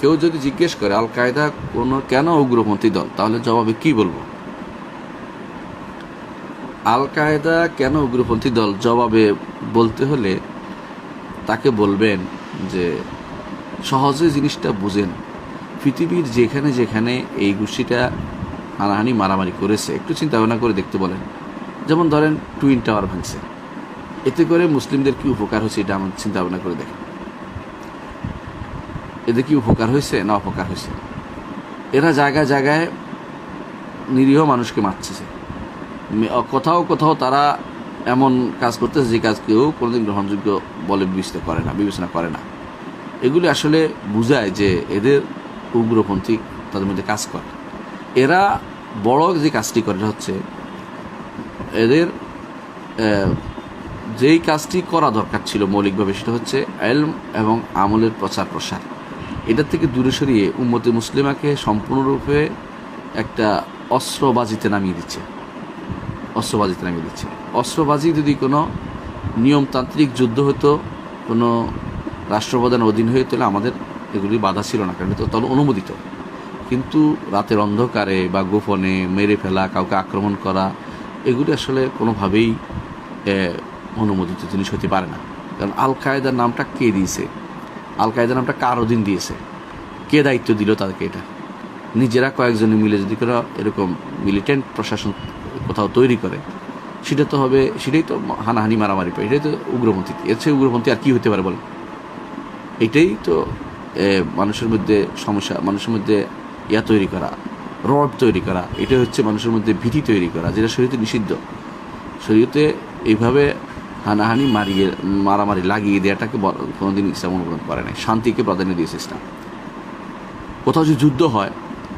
কেউ যদি জিজ্ঞেস করে আল কায়দা কোনো কেন উগ্রপন্থী দল? তাহলে জবাবে কি বলব? আল কায়দা কেন উগ্রপন্থী দল? জবাবে বলতে হলে তাকে বলবেন যে, সহজে জিনিসটা বুঝেন। পৃথিবীর যেখানে যেখানে এই গোষ্ঠীটা হানাহানি মারামারি করেছে, একটু চিন্তা ভাবনা করে দেখতে বলেন। যেমন ধরেন টুইন টাওয়ার ভাঙছে। এতে করে মুসলিমদের কি উপকার হয়েছে এটা আমার চিন্তা ভাবনা করে দেখেন। এতে কি উপকার হয়েছে না অপকার হয়েছে? এরা জায়গায় জায়গায় নিরীহ মানুষকে মারছে কোথাও কোথাও তারা এমন কাজ করতেছে যে কাজ কেউ কোনোদিন গ্রহণযোগ্য বলে বিবেচনা করে না, বিবেচনা করে না। এগুলি আসলে বোঝায় যে এদের উগ্রপন্থী তাদের মধ্যে কাজ করে। এরা বড় যে কাজটি করে হচ্ছে এদের যেই কাজটি করা দরকার ছিল মৌলিকভাবে সেটা হচ্ছে এলম এবং আমলের প্রচার প্রসার এটার থেকে দূরে সরিয়ে উম্মতে মুসলিমাকে সম্পূর্ণরূপে একটা অস্ত্রবাজিতে নামিয়ে দিচ্ছে। অস্ত্রবাজিতে নামিয়ে দিচ্ছে। অস্ত্রবাজি যদি কোনো নিয়মতান্ত্রিক যুদ্ধ হতো, কোনো রাষ্ট্রপ্রধানের অধীন হয়ে, তাহলে আমাদের এগুলি বাধা ছিল না, কারণ এটা তো তাহলে অনুমোদিত। কিন্তু রাতের অন্ধকারে বা গোপনে মেরে ফেলা, কাউকে আক্রমণ করা, এগুলি আসলে কোনোভাবেই অনুমোদিত জিনিস হতে পারে না। কারণ আল কায়দার নামটা কে দিয়েছে? আল কায়দার নামটা কার অধীন দিয়েছে? কে দায়িত্ব দিল তাদেরকে এটা? নিজেরা কয়েকজনে মিলে যদি কোনো এরকম মিলিটেন্ট প্রশাসন কোথাও তৈরি করে, সেটা তো হবে, সেটাই তো হানাহানি মারামারি পায় এটাই তো উগ্রপন্থী। এর চেয়ে উগ্রপন্থী আর কী হতে পারে বলেন? এটাই তো মানুষের মধ্যে সমস্যা, মানুষের মধ্যে ইয়া তৈরি করা রড তৈরি করা এটা হচ্ছে মানুষের মধ্যে ভীতি তৈরি করা, যেটা শরীরে নিষিদ্ধ। শরীরতে এইভাবে হানাহানি মারিয়ে, মারামারি লাগিয়ে দেওয়াটাকে কোনোদিন ইসলাম অনুমোদন করে নাই। শান্তিকে প্রাধান্য দিয়েছে ইসলাম। কোথাও যদি যুদ্ধ হয়,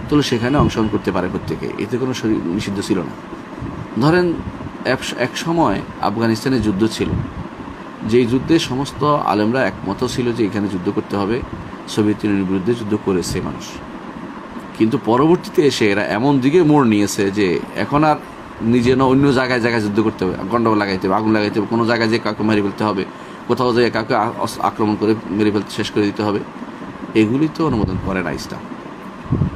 তাহলে সেখানে অংশগ্রহণ করতে পারে প্রত্যেকে। এতে কোনো শরীর নিষিদ্ধ ছিল না। ধরেন এক সময় আফগানিস্তানে যুদ্ধ ছিল। যেই যুদ্ধে সমস্ত আলেমরা একমত ছিল যে এখানে যুদ্ধ করতে হবে, সোভিয়েত ইউনিয়নের বিরুদ্ধে যুদ্ধ করেছে মানুষ। কিন্তু পরবর্তীতে এসে এরা এমন দিকে মোড় নিয়েছে যে এখন আর নিজে না, অন্য জায়গায় জায়গায় যুদ্ধ করতে হবে, গন্ডগোল লাগাইতে হবে, আগুন লাগাইতে হবে, কোনো জায়গায় যে কাউকে মেরে ফেলতে হবে, কোথাও যে কাউকে আক্রমণ করে মেরে ফেলতে, শেষ করে দিতে হবে। এগুলি তো অনুমোদন করে না ইসলাম।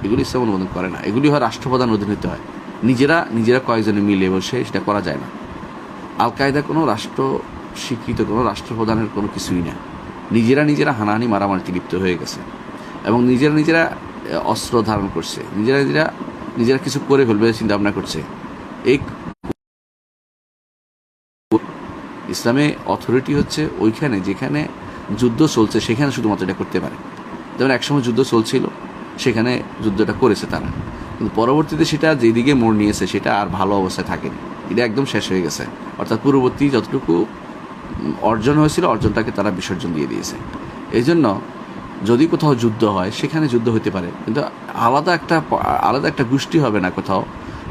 এগুলি ইসলাম অনুমোদন করে না। এগুলি হয় রাষ্ট্রপ্রধান অধীন হতে হয়। নিজেরা নিজেরা কয়েকজনে মিলে বসে সেটা করা যায় না। আল কায়দা কোনো রাষ্ট্র স্বীকৃত, কোনো রাষ্ট্রপ্রধানের কোনো কিছুই না। নিজেরা নিজেরা হানাহানি, মারামারিতে লিপ্ত হয়ে গেছে। এবং নিজেরা নিজেরা অস্ত্র ধারণ করছে। নিজেরা নিজেরা নিজেরা কিছু করে ফেলবে চিন্তা ভাবনা করছে। এই ইসলামে অথরিটি হচ্ছে ওইখানে, যেখানে যুদ্ধ চলছে, সেখানে শুধুমাত্র এটা করতে পারে। যেমন একসময় যুদ্ধ চলছিল, সেখানে যুদ্ধটা করেছে তারা। কিন্তু পরবর্তীতে সেটা যেদিকে মোড় নিয়েছে, সেটা আর ভালো অবস্থায় থাকেনি। এটা একদম শেষ হয়ে গেছে। অর্থাৎ পূর্ববর্তী যতটুকু অর্জন হয়েছিল, অর্জনটাকে তারা বিসর্জন দিয়ে দিয়েছে। এই জন্য যদি কোথাও যুদ্ধ হয়, সেখানে যুদ্ধ হতে পারে। কিন্তু আলাদা একটা আলাদা একটা গোষ্ঠী হবে না কোথাও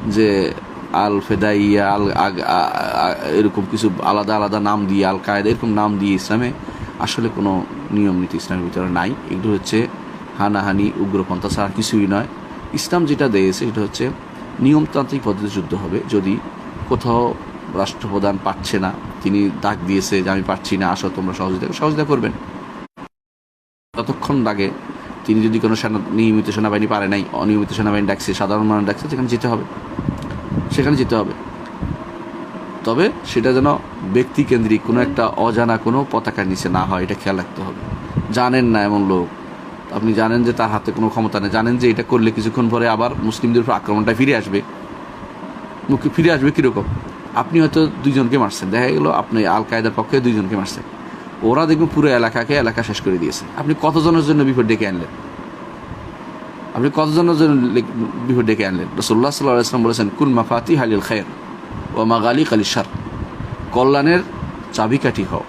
যে আল ফেদাইয়া আল এরকম কিছু আলাদা আলাদা নাম দিয়ে আল কায়দা এরকম নাম দিয়ে ইসলামে আসলে কোনো নিয়ম নীতি ইসলামের ভিতরে নাই। এগুলো হচ্ছে হানাহানি, উগ্রপন্থা ছাড়া কিছুই নয়। ইসলাম যেটা দিয়েছে সেটা হচ্ছে নিয়মতান্ত্রিক পদ্ধতিতে যুদ্ধ হবে। যদি কোথাও রাষ্ট্রপ্রধান পারছে না, তিনি ডাক দিয়েছে যে, আমি পারছি না, আসো, তোমরা সহযোগিতা সহযোগিতা করবেন। ততক্ষণ লাগে তিনি যদি কোনো সেনা, নিয়মিত সেনাবাহিনী পারে নাই, অনিয়মিত সেনাবাহিনী ডাকছে, সাধারণ মানুষ ডাকছে, সেখানে যেতে হবে। সেখানে যেতে হবে। তবে সেটা যেন ব্যক্তি কেন্দ্রিক কোনো একটা অজানা কোনো পতাকার নিচে না হয়, এটা খেয়াল রাখতে হবে। জানেন না এমন লোক। আপনি জানেন যে তার হাতে কোনো ক্ষমতা নেই। জানেন যে এটা করলে কিছুক্ষণ পরে আবার মুসলিমদের উপর আক্রমণটা ফিরে আসবে। মুখে ফিরে আসবে কীরকম? আপনি হয়তো দুইজনকে মারছেন। দেখা গেলো আপনি আল কায়দার পক্ষে দুইজনকে মারছেন। ওরা দেখবেন পুরো এলাকাকে এলাকা শেষ করে দিয়েছে। আপনি কতজনের জন্য বিপদ ডেকে আনলেন? আপনি কতজনের জন্য বিপদ ডেকে আনলেন? রসল্লাহ সাল্লাহ আসলাম বলেছেন, কুল মাফাতি হালিল খায়ের ও মাগালি কালিসার কল্যাণের চাবিকাঠি হও,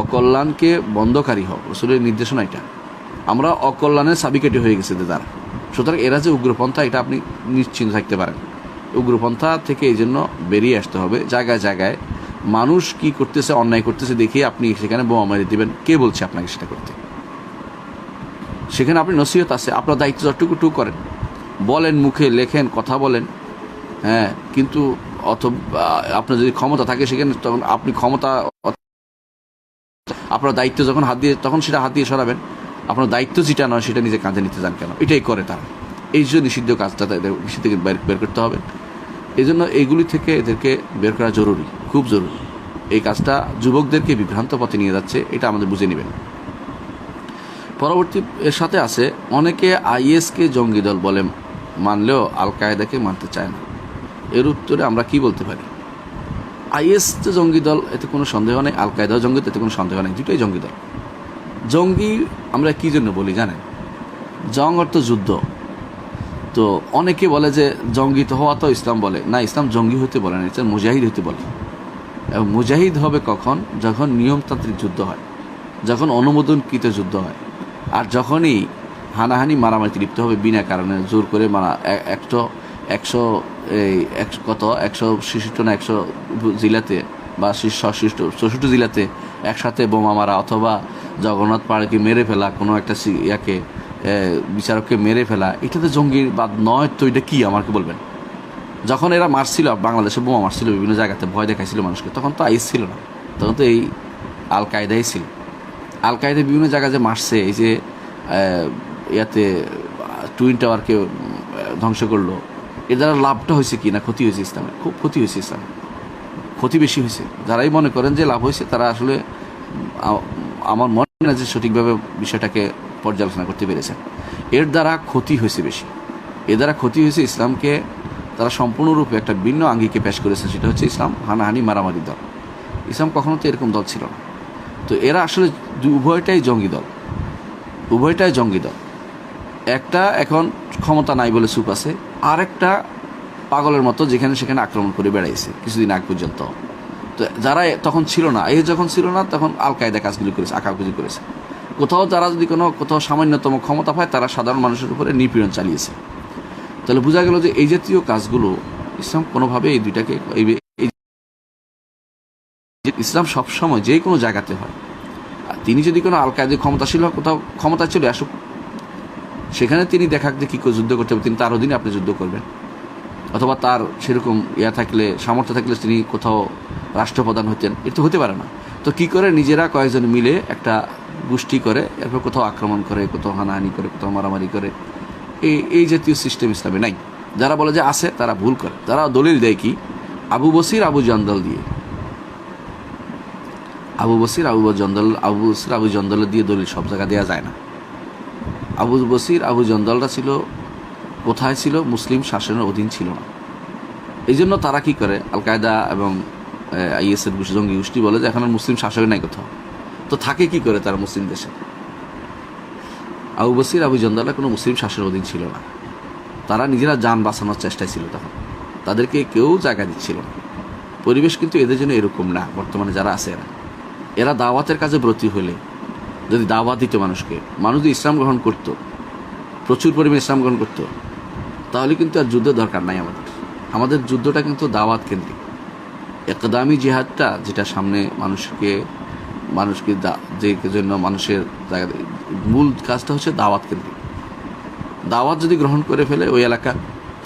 অকল্যাণকে বন্ধকারী হও। রসুলের নির্দেশনা এটা। আমরা অকল্যাণের চাবিকাঠি হয়ে গেছে এদের দ্বারা সুতরাং এরা যে উগ্রপন্থা, এটা আপনি নিশ্চিন্ত থাকতে পারেন। উগ্রপন্থা থেকে এই জন্য বেরিয়ে আসতে হবে। জায়গায় জায়গায় মানুষ কি করতেছে, অন্যায় করতেছে, দেখে আপনি সেখানে বোমা মারি দেবেন। কে বলছে আপনাকে সেটা করতে? সেখানে আপনি নসিহত আছে, আপনার দায়িত্ব যতটুকু টুকু করেন। বলেন মুখে, লেখেন, কথা বলেন হ্যাঁ কিন্তু অথবা আপনার যদি ক্ষমতা থাকে সেখানে তখন আপনি ক্ষমতা আপনার দায়িত্ব যখন হাত দিয়ে তখন সেটা হাত দিয়ে সরাবেন। আপনার দায়িত্ব যেটা নয় সেটা নিজে কাঁধে নিতে যান কেন? এটাই করে তারা। এই জন্য নিষিদ্ধ কাজটা তাদের নিষিদ্ধ বের করতে হবে। এই জন্য এইগুলি থেকে এদেরকে বের করা জরুরি, খুব জরুরি। এই কাজটা যুবকদেরকে বিভ্রান্ত পথে নিয়ে যাচ্ছে, এটা আমাদের বুঝে নেবেন। পরবর্তী এর সাথে আছে, অনেকে আইএসকে জঙ্গি দল বলে মানলেও আল কায়দাকে মানতে চায় না। এর উত্তরে আমরা কি বলতে পারি? আইএস যে জঙ্গি দল, এতে কোনো সন্দেহ নেই আল কায়দাও জঙ্গি, এতে কোনো সন্দেহ নেই, দুটোই জঙ্গি দল। জঙ্গি আমরা কি জন্য বলি জানেন? জং অর্থ যুদ্ধ। তো অনেকে বলে যে জঙ্গি তো হওয়া তো ইসলাম বলে। না, ইসলাম জঙ্গি হতে বলে না, ইসলাম মুজাহিদ হতে বলে। এবং মুজাহিদ হবে কখন? যখন নিয়মতান্ত্রিক যুদ্ধ হয়, যখন অনুমোদনকৃত যুদ্ধ হয়। যখনই হানাহানি মারামারিতে লিপ্ত হবে বিনা কারণে, জোর করে মারা একশো একশো, এই, একশো কত? একশো ছেষট্টি না একশো জেলাতে বা শীর্ষ চৌষট্টি জেলাতে একসাথে বোমা মারা অথবা জগন্নাথ পাহাড়কে মেরে ফেলা, কোনো একটা ইয়াকে বিচারককে মেরে ফেলা এটা তো জঙ্গির বাদ নয় তো এটা কী আমাকে বলবেন? যখন এরা মারছিল, বাংলাদেশে বোমা মারছিল, বিভিন্ন জায়গাতে ভয় দেখাইছিল মানুষকে, তখন তো আইস ছিল না। তখন তো এই আল কায়দাই ছিল। আল কায়দা বিভিন্ন জায়গায় যে মারছে, এই যে ইয়াতে টুইন টাওয়ারকে ধ্বংস করল, এর দ্বারা লাভটা হয়েছে কি না? ক্ষতি হয়েছে ইসলামের খুব ক্ষতি হয়েছে ইসলামের ক্ষতি বেশি হয়েছে। যারাই মনে করেন যে লাভ হয়েছে, তারা আসলে আমার মনে হয় না যে সঠিকভাবে বিষয়টাকে পর্যালোচনা করতে পেরেছেন। এর দ্বারা ক্ষতি হয়েছে বেশি। এর দ্বারা ক্ষতি হয়েছে ইসলামকে, তারা সম্পূর্ণরূপে একটা ভিন্ন আঙ্গিকে পেশ করেছে সেটা হচ্ছে ইসলাম হানাহানি মারামারি দল। ইসলাম কখনো তো এরকম দল ছিল না। তো এরা আসলে উভয়টাই জঙ্গি দল। উভয়টাই জঙ্গি দল। একটা এখন ক্ষমতা নাই বলে চুপ আছে আর একটা পাগলের মতো যেখানে সেখানে আক্রমণ করে বেড়াইছে কিছুদিন আগ পর্যন্ত। তো যারা তখন ছিল না। এই যখন ছিল না, তখন আল কায়দা কাজগুলি করেছে আঁকাগুলি করেছে। কোথাও তারা যদি কোনো, কোথাও সামান্যতম ক্ষমতা পায়, তারা সাধারণ মানুষের উপরে নিপীড়ন চালিয়েছে। তাহলে বোঝা গেল যে এই জাতীয় কাজগুলো ইসলাম কোনোভাবে এই দুইটাকে, এই যে ইসলাম সবসময় যে কোনো জায়গাতে হয়। আর তিনি যদি কোনো আল কায়দা ক্ষমতাশীল হয় কোথাও ক্ষমতা চলে আসুক, সেখানে তিনি দেখাক যে কী করে যুদ্ধ করতে হবে, তিনি তার অধীনে আপনি যুদ্ধ করবেন। অথবা তার সেরকম ইয়া থাকলে, সামর্থ্য থাকলে তিনি কোথাও রাষ্ট্রপ্রধান হতেন এটা তো হতে পারে না। তো কি করে নিজেরা কয়েকজন মিলে একটা গোষ্ঠী করে, এরপর কোথাও আক্রমণ করে, কোথাও হানাহানি করে, কোথাও মারামারি করে, এই এই জাতীয় সিস্টেম ইসলামে নাই। যারা বলে যে আছে, তারা ভুল করে। তারা দলিল দেয় কি? আবু বসির, আবু জন্দল দিয়ে। আবু বসির, আবু জন্দল, আবু বসির, আবু জন্দল দিয়ে দলিল সব জায়গা দেওয়া যায় না। আবু বসির, আবু জন্দলটা ছিল, কোথায় ছিল? মুসলিম শাসনের অধীন ছিল না। এই জন্য তারা কি করে? আল কায়দা এবং আইএসের জঙ্গি গোষ্ঠী বলে যে, এখন আর মুসলিম শাসক নাই কোথাও। তো থাকে কি করে তারা মুসলিম দেশে? আবু বসির, আবু জন্দলা কোনো মুসলিম শাসনের অধীন ছিল না। তারা নিজেরা যান বাঁচানোর চেষ্টায় ছিল তখন। তাদেরকে কেউ জায়গা দিচ্ছিল না। পরিবেশ কিন্তু এদের জন্য এরকম না, বর্তমানে যারা আছে এরা। এরা দাওয়াতের কাজে ব্রতী হলে যদি দাওয়াত দিত মানুষকে। মানুষ যদি ইসলাম গ্রহণ করত, প্রচুর পরিমাণে ইসলাম গ্রহণ করত, তাহলে কিন্তু আর যুদ্ধের দরকার নাই আমাদের। আমাদের যুদ্ধটা কিন্তু দাওয়াত কেন্দ্রিক। একদামি জিহাদটা যেটা সামনে মানুষকে মানুষকে যে জন্য মানুষের জায়গা মূল কাজটা হচ্ছে দাওয়াত কেন্দ্রিক। দাওয়াত যদি গ্রহণ করে ফেলে ওই এলাকা,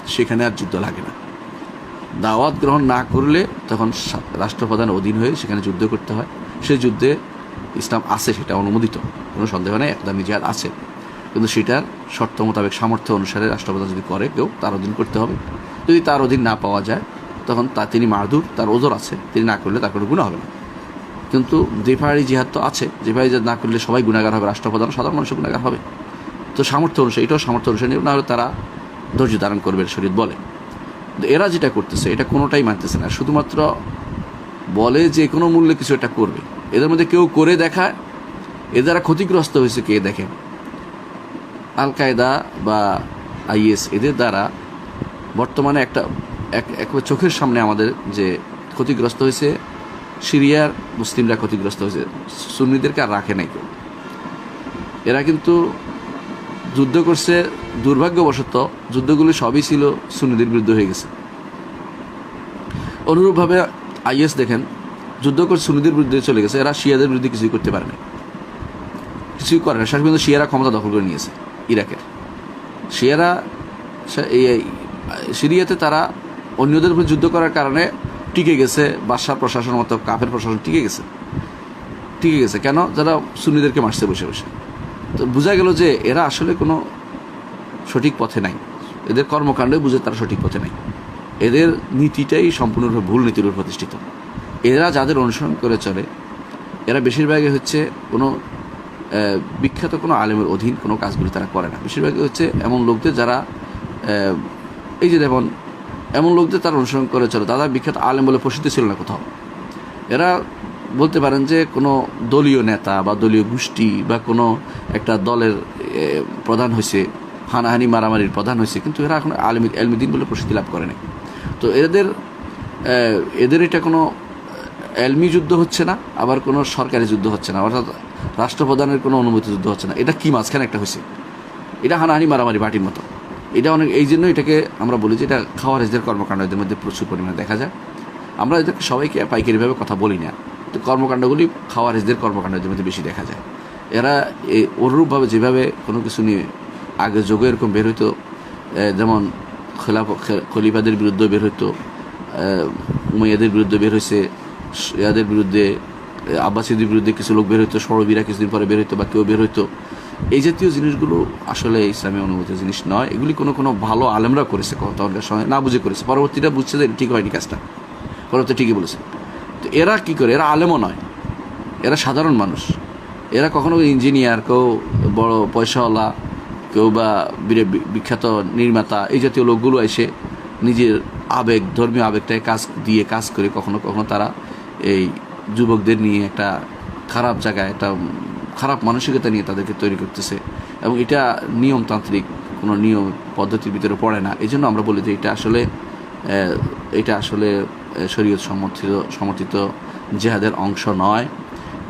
সেখানে আর যুদ্ধ লাগে না। দাওয়াত গ্রহণ না করলে তখন রাষ্ট্রপ্রধান অধীন হয়ে সেখানে যুদ্ধ করতে হয়। সেই যুদ্ধে ইসলাম আছে, সেটা অনুমোদিত। কোনো সন্দেহ নেই একদামি জিহাদ আছে। কিন্তু সেটার শর্ত মোতাবেক সামর্থ্য অনুসারে রাষ্ট্রপ্রধান যদি করে, কেউ তার অধীন করতে হবে। যদি তার অধীন না পাওয়া যায়, তখন তা তিনি মারধুর, তার ওজোর আছে। তিনি না করলে তার কোনো গুণ হবে না। কিন্তু জেফারি জিহাদ তো আছে জেফারি জিহাদ না করলে সবাই গুণাগার হবে রাষ্ট্রপ্রধান সাধারণ মানুষ গুণাগার হবে। তো সামর্থ্য অনুসারে, এটাও সামর্থ্য অনুসারে না হলে তারা ধৈর্য ধারণ করবে শরীর বলে। এরা যেটা করতেছে, এটা কোনোটাই মানতেছে না। শুধুমাত্র বলে যে কোনো মূল্যে কিছু একটা করবে। এদের মধ্যে কেউ করে দেখায়, এ দ্বারা ক্ষতিগ্রস্ত হয়েছে কে দেখেন আল কায়দা বা আইএস এদের দ্বারা বর্তমানে একটা, এক একবার চোখের সামনে আমাদের যে ক্ষতিগ্রস্ত হয়েছে, সিরিয়ার মুসলিমরা ক্ষতিগ্রস্ত হয়েছে, সুন্নিদেরকে আর রাখে নাই কেউ। এরা কিন্তু যুদ্ধ করছে, দুর্ভাগ্যবশত যুদ্ধগুলি সবই ছিল সুন্নিদের বিরুদ্ধে হয়ে গেছে। অনুরূপভাবে আইএস দেখেন, যুদ্ধ করে সুন্নিদের বিরুদ্ধে চলে গেছে, এরা শিয়াদের বিরুদ্ধে কিছুই করতে পারে না কিছুই করে না শেষ পর্যন্ত শিয়ারা ক্ষমতা দখল করে নিয়েছে ইরাকের। শিয়ারা সিরিয়াতে তারা অন্যদের উপর যুদ্ধ করার কারণে টিকে গেছে, বাদশাহ প্রশাসন মতো কাফের প্রশাসন টিকে গেছে। টিকে গেছে। কেন? যারা সুন্নিদেরকে মারছে বসে বসে। তো বোঝা গেল যে এরা আসলে কোনো সঠিক পথে নাই। এদের কর্মকাণ্ডে বুঝে তারা সঠিক পথে নাই। এদের নীতিটাই সম্পূর্ণরূপে ভুল নীতির উপর প্রতিষ্ঠিত। এরা যাদের অনুসরণ করে চলে, এরা বেশিরভাগই হচ্ছে কোনো বিখ্যাত কোনো আলেমের অধীন কোনো কাজগুলি তারা করে না। বেশিরভাগই হচ্ছে এমন লোকদের যারা এই যে যেমন এমন লোকদের তারা অনুসরণ করে চলে। তারা বিখ্যাত আলেম বলে প্রসিদ্ধ ছিল না কোথাও। এরা বলতে পারেন যে কোনো দলীয় নেতা বা দলীয় গোষ্ঠী বা কোনো একটা দলের প্রধান হয়েছে হানাহানি মারামারির প্রধান হয়েছে কিন্তু এরা এখন আলমি এলমিদিন বলে প্রসিদ্ধি লাভ করে নাই। তো এদের এদের এটা কোনো এলমি যুদ্ধ হচ্ছে না, আবার কোনো সরকারি যুদ্ধ হচ্ছে না, অর্থাৎ রাষ্ট্রপ্রধানের কোনো অনুমতি যুদ্ধ হচ্ছে না। এটা কি মাঝখানে একটা হয়েছে? এটা হানাহানি মারামারি বাটির মতো। এটা অনেক, এই জন্য এটাকে আমরা বলি যে এটা খাওয়ারেজদের কর্মকাণ্ড, এদের মধ্যে প্রচুর পরিমাণে দেখা যায়। আমরা এদেরকে সবাইকে পাইকারিভাবে কথা বলি না তো কর্মকাণ্ডগুলি খাওয়ারেজদের কর্মকাণ্ড, এদের মধ্যে বেশি দেখা যায়। এরা অনুরূপভাবে যেভাবে কোনো কিছু নিয়ে আগে যোগে এরকম বের হইতো যেমন খেলাফ খলিফাদের বিরুদ্ধে বের হইতো উমাইয়াদের বিরুদ্ধে বের হয়েছে ইয়াদের বিরুদ্ধে, আব্বাসীদের বিরুদ্ধে কিছু লোক বের হইতো, সরবীরা কিছুদিন পরে বের হইতো বা কেউ বের হইতো। এই জাতীয় জিনিসগুলো আসলে ইসলামী অনুমতি জিনিস নয়। এগুলি কোনো কোনো ভালো আলেমরা করেছে তখনকার সময় না বুঝে করেছে। পরবর্তীটা বুঝছে যে ঠিক হয়নি কাজটা। পরবর্তী ঠিকই বলেছে। তো এরা কি করে? এরা আলেমও নয়। এরা সাধারণ মানুষ। এরা কখনো ইঞ্জিনিয়ার, কেউ বড় পয়সাওয়ালা কেউ বা বিখ্যাত নির্মাতা এই জাতীয় লোকগুলো এসে নিজের আবেগ, ধর্মীয় আবেগটায় কাজ দিয়ে কাজ করে কখনো কখনো তারা এই যুবকদের নিয়ে একটা খারাপ জায়গায়, একটা খারাপ মানসিকতা নিয়ে তাদেরকে তৈরি করতেছে এবং এটা নিয়মতান্ত্রিক কোনো নিয়ম পদ্ধতির ভিতরে পড়ে না। এই জন্য আমরা বলি যে এটা আসলে এটা আসলে শরীয়ত সমর্থিত সমর্থিত জেহাদের অংশ নয়।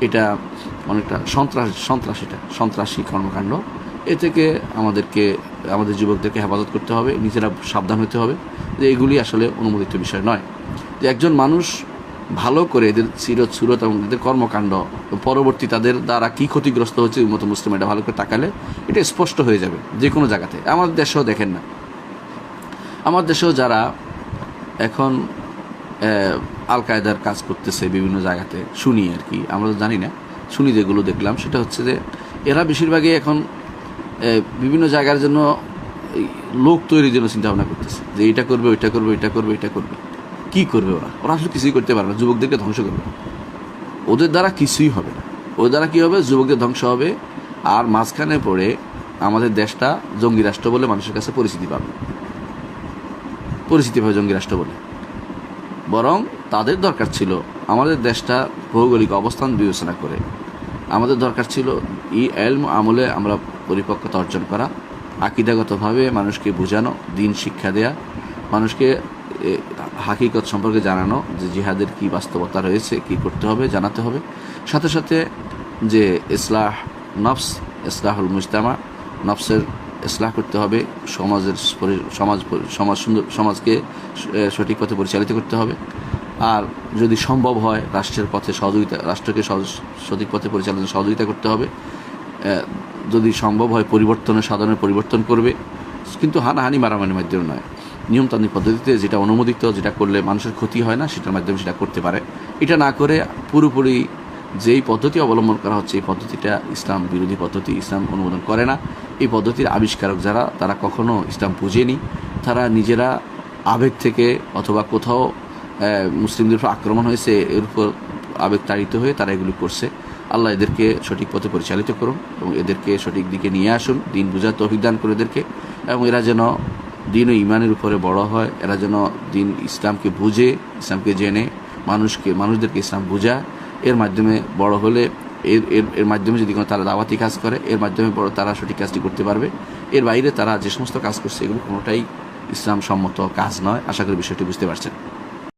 এটা অনেকটা সন্ত্রাস সন্ত্রাস এটা, সন্ত্রাসী কর্মকাণ্ড। এ থেকে আমাদেরকে, আমাদের যুবকদেরকে হেফাজত করতে হবে, নিজেরা সাবধান হতে হবে। যে এগুলি আসলে অনুমোদিত বিষয় নয়। যে একজন মানুষ ভালো করে এদের সিরত, সুরত এবং এদের কর্মকাণ্ড পরবর্তী তাদের দ্বারা কী ক্ষতিগ্রস্ত হচ্ছে মতো মুসলিম, এটা ভালো করে তাকালে এটা স্পষ্ট হয়ে যাবে যে কোনো জায়গাতে। আমাদের দেশেও দেখেন না। আমার দেশেও যারা এখন আল কায়দার কাজ করতেছে বিভিন্ন জায়গাতে, শুনি আর কি, আমরা তো জানি না। শুনি যেগুলো দেখলাম, সেটা হচ্ছে যে এরা বেশিরভাগই এখন বিভিন্ন জায়গার জন্য লোক তৈরির জন্য চিন্তা ভাবনা করতেছে। যে এটা করবে, ওইটা করবে এটা করবে এটা করবে। কি করবে ওরা? ওরা আসলে কিছুই করতে পারবে না, যুবকদেরকে ধ্বংস করবে। ওদের দ্বারা কিছুই হবে না। ওদের দ্বারা কী হবে? যুবকদের ধ্বংস হবে। আর মাঝখানে পড়ে আমাদের দেশটা জঙ্গি রাষ্ট্র বলে মানুষের কাছে পরিচিতি পাবে। পরিচিতি পাবে জঙ্গি রাষ্ট্র বলে। বরং তাদের দরকার ছিল আমাদের দেশটা ভৌগোলিক অবস্থান বিবেচনা করে আমাদের দরকার ছিল ই এলম আমলে আমরা পরিপক্কতা অর্জন করা, আকিদাগতভাবে মানুষকে বোঝানো, দিন শিক্ষা দেয়া, মানুষকে হাকিকত সম্পর্কে জানানো, যে জিহাদের কি বাস্তবতা রয়েছে, কি করতে হবে, জানাতে হবে। সাথে সাথে যে ইসলাহ নফস, ইসলাহুল মুজতামা, নফসের ইসলাহ করতে হবে, সমাজের সমাজ সমাজ সুন্দর, সমাজকে সঠিক পথে পরিচালিত করতে হবে। আর যদি সম্ভব হয়, রাষ্ট্রের পথে সহযোগিতা, রাষ্ট্রকে সঠিক পথে পরিচালনায় সহযোগিতা করতে হবে। যদি সম্ভব হয়, পরিবর্তনের সাধনের পরিবর্তন করবে। কিন্তু হানাহানি মারামারির মাধ্যমে নয়। নিয়মতান্ত্রিক পদ্ধতিতে যেটা অনুমোদিত, যেটা করলে মানুষের ক্ষতি হয় না, সেটার মাধ্যমে সেটা করতে পারে। এটা না করে পুরোপুরি যেই পদ্ধতি অবলম্বন করা হচ্ছে, এই পদ্ধতিটা ইসলাম বিরোধী পদ্ধতি, ইসলাম অনুমোদন করে না। এই পদ্ধতির আবিষ্কারক যারা, তারা কখনো ইসলাম বুঝেনি। তারা নিজেরা আবেগ থেকে অথবা কোথাও মুসলিমদের উপর আক্রমণ হয়েছে, এর উপর আবেগ তাড়িত হয়ে তারা এগুলি করছে। আল্লাহ এদেরকে সঠিক পথে পরিচালিত করুন এবং এদেরকে সঠিক দিকে নিয়ে আসুন, দিন বুঝার তৌফিক দান করে এদেরকে এবং এরা যেন দিন ও ইমানের উপরে বড় হয়, এরা যেন দিন ইসলামকে বুঝে, ইসলামকে জেনে, মানুষকে, মানুষদেরকে ইসলাম বোঝা। এর মাধ্যমে বড় হলে, এর এর এর মাধ্যমে যদি কোনো তারা দাওয়াতি কাজ করে, এর মাধ্যমে বড় তারা সঠিক কাজটি করতে পারবে। এর বাইরে তারা যে সমস্ত কাজ করছে, এগুলো কোনোটাই ইসলাম সম্মত কাজ নয়। আশা করি বিষয়টি বুঝতে পারছেন।